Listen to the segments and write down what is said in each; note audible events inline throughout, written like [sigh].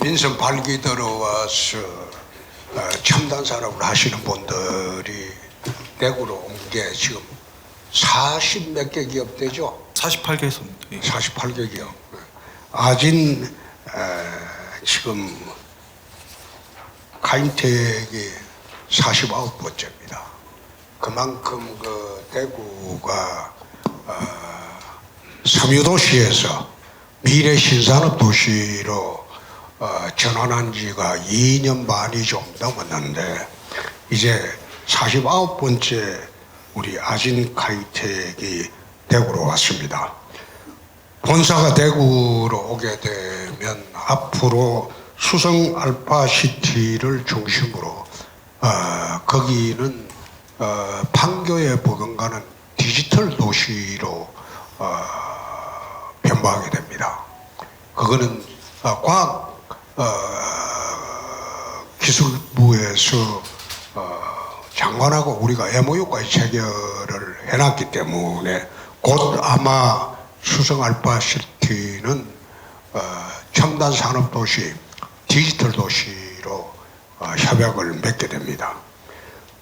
민선 발기 들어와서 어, 첨단 산업을 하시는 분들이 대구로 온 게 지금 40 몇 개 기업 되죠? 48개 선. 예. 48개 기업. 아진 에, 지금 카인텍이 49번째입니다. 그만큼 그 대구가 어, 섬유도시에서 미래 신산업 도시로 어, 전환한 지가 2년 반이 좀 넘었는데 이제 49번째 우리 아진 카이텍이 대구로 왔습니다. 본사가 대구로 오게 되면 앞으로 수성 알파 시티를 중심으로 어, 거기는 어, 판교에 버금가는 디지털 도시로 어, 변모하게 됩니다. 그거는 어, 과학 어, 기술부에서 어, 장관하고 우리가 MOU까지 체결을 해놨기 때문에 곧 아마 수성 알파 시티는 어, 첨단 산업 도시, 디지털 도시로 어, 협약을 맺게 됩니다.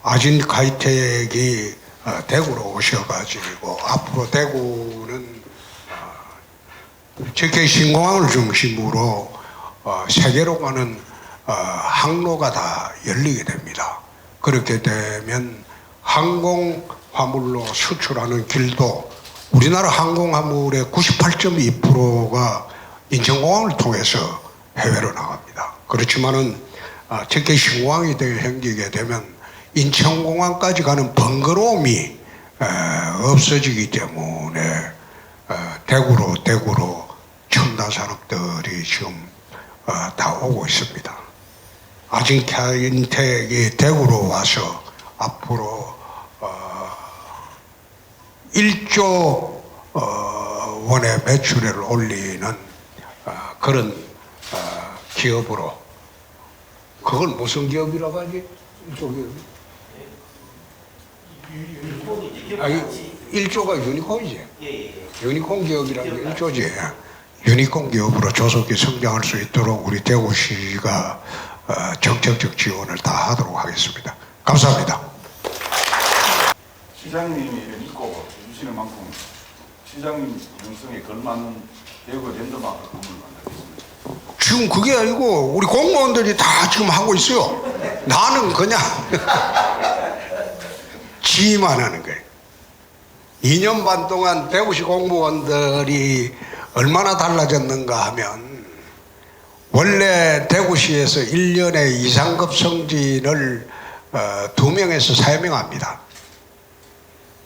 아진 카이텍이 어, 대구로 오셔가지고 앞으로 대구는 JK 신공항을 중심으로 어, 세계로 가는 어, 항로가 다 열리게 됩니다. 그렇게 되면 항공 화물로 수출하는 길도 우리나라 항공 화물의 98.2%가 인천공항을 통해서 해외로 나갑니다. 그렇지만은 아, JK 신공항이 되어 생기게 되면 인천공항까지 가는 번거로움이 에, 없어지기 때문에 에, 대구로 대구로 첨단 산업들이 지금 어, 다 오고 있습니다. 아진카인텍이 대구로 와서 앞으로 어, 1조 어, 원의 매출을 올리는 어, 그런 어, 기업으로 그걸 무슨 기업이라고 하지? 1조 기업이? 아니, 1조가 유니콘이지. 유니콘 기업이라는 게 1조지. 유니콘 기업으로 조속히 성장할 수 있도록 우리 대구시가 어, 정책적 지원을 다 하도록 하겠습니다. 감사합니다. 시장님이 믿고 해주시는 만큼 시장님 형성에 걸맞는 대구 랜드마크 건물 만들겠습니다. 지금 그게 아니고 우리 공무원들이 다 지금 하고 있어요. 나는 그냥 [laughs] 지휘만 하는 거예요. 2년 반 동안 대구시 공무원들이 얼마나 달라졌는가 하면 원래 대구시에서 1년에 이상급 승진을 어, 2명에서 3명 합니다.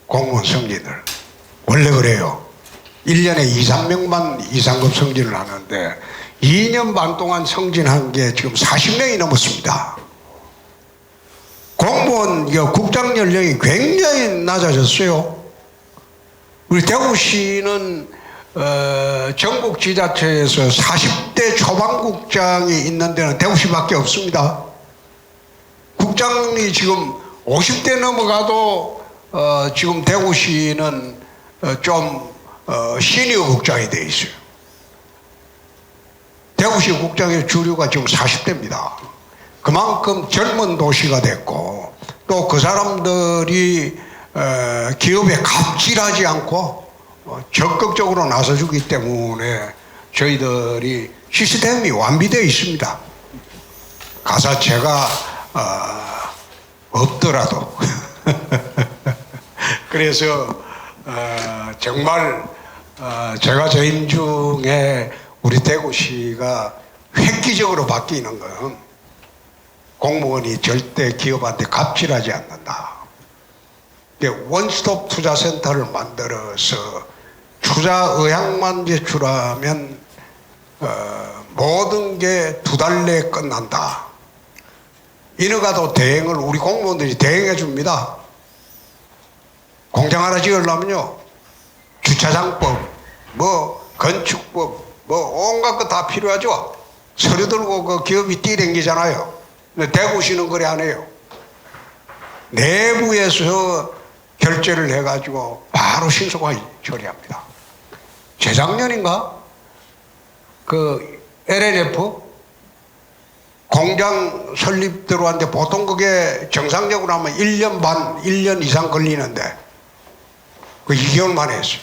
공무원 승진을. 원래 그래요. 1년에 2, 3명만 이상급 승진을 하는데 2년 반 동안 승진한 게 지금 40명이 넘었습니다. 공무원 국장 연령이 굉장히 낮아졌어요. 우리 대구시는 어, 전국 지자체에서 40대 초반국장이 있는 데는 대구시밖에 없습니다. 국장이 지금 50대 넘어가도 어, 지금 대구시는 어, 좀 어, 시니어 국장이 돼 있어요. 대구시 국장의 주류가 지금 40대입니다. 그만큼 젊은 도시가 됐고 또 그 사람들이 어, 기업에 갑질하지 않고 어, 적극적으로 나서주기 때문에 저희들이 시스템이 완비되어 있습니다. 가사 제가 어, 없더라도 [laughs] 그래서 어, 정말 어, 제가 저임 중에 우리 대구시가 획기적으로 바뀌는 건 공무원이 절대 기업한테 갑질하지 않는다. 원스톱 투자센터를 만들어서 투자 의향만 제출하면 어, 모든 게 두 달 내에 끝난다. 이너가도 대행을 우리 공무원들이 대행해 줍니다. 공장 하나 지으려면요. 주차장법, 뭐 건축법, 뭐 온갖 거 다 필요하죠. 서류 들고 그 기업이 뛰댕기잖아요. 근데 대구 시는 그래 안 해요. 내부에서 결제를 해가지고 바로 신속하게 처리합니다. 재작년인가? 그 LNF 공장 설립 들어왔는데 보통 그게 정상적으로 하면 1년 반, 1년 이상 걸리는데 그 2개월 만에 했어요.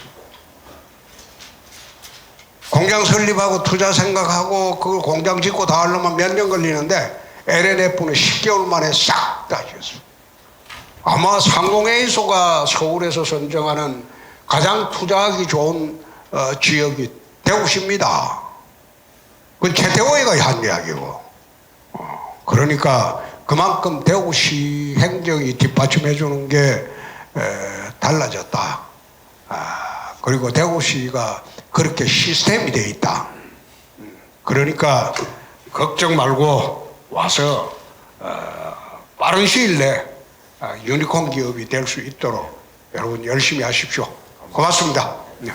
공장 설립하고 투자 생각하고 그 공장 짓고 다 하려면 몇 년 걸리는데 LNF는 10개월 만에 싹다 지었어요. 아마 상공회의소가 서울에서 선정하는 가장 투자하기 좋은 어, 지역이 대구시입니다. 그건 최태호이가 한 이야기고. 어, 그러니까 그만큼 대구시 행정이 뒷받침해 주는 게 에, 달라졌다. 아, 그리고 대구시가 그렇게 시스템이 돼 있다. 음, 그러니까 걱정 말고 와서 어, 빠른 시일 내에 아, 유니콘 기업이 될 수 있도록 여러분 열심히 하십시오. 고맙습니다. 네.